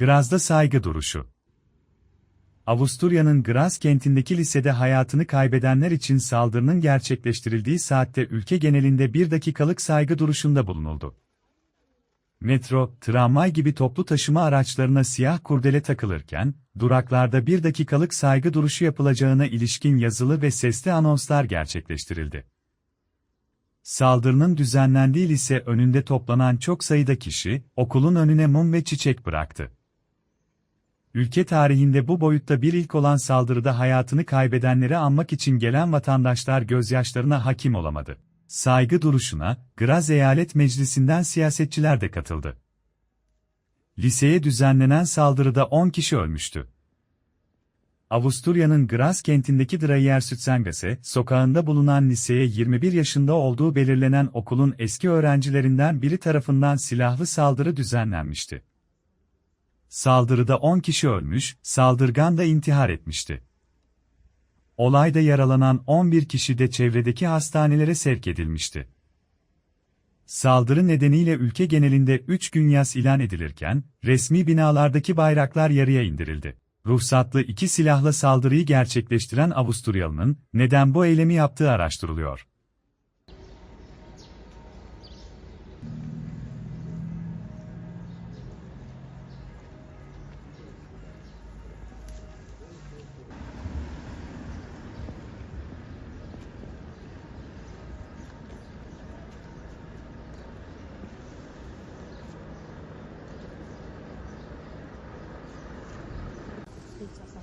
Graz'da saygı duruşu. Avusturya'nın Graz kentindeki lisede hayatını kaybedenler için saldırının gerçekleştirildiği saatte ülke genelinde bir dakikalık saygı duruşunda bulunuldu. Metro, tramvay gibi toplu taşıma araçlarına siyah kurdele takılırken, duraklarda bir dakikalık saygı duruşu yapılacağına ilişkin yazılı ve sesli anonslar gerçekleştirildi. Saldırının düzenlendiği lise önünde toplanan çok sayıda kişi, okulun önüne mum ve çiçek bıraktı. Ülke tarihinde bu boyutta bir ilk olan saldırıda hayatını kaybedenleri anmak için gelen vatandaşlar gözyaşlarına hakim olamadı. Saygı duruşuna, Graz Eyalet Meclisi'nden siyasetçiler de katıldı. Liseye düzenlenen saldırıda 10 kişi ölmüştü. Avusturya'nın Graz kentindeki Dreiersützengase sokağında bulunan liseye 21 yaşında olduğu belirlenen okulun eski öğrencilerinden biri tarafından silahlı saldırı düzenlenmişti. Saldırıda 10 kişi ölmüş, saldırgan da intihar etmişti. Olayda yaralanan 11 kişi de çevredeki hastanelere sevk edilmişti. Saldırı nedeniyle ülke genelinde 3 gün yas ilan edilirken, resmi binalardaki bayraklar yarıya indirildi. Ruhsatlı iki silahla saldırıyı gerçekleştiren Avusturyalının, neden bu eylemi yaptığı araştırılıyor. fichas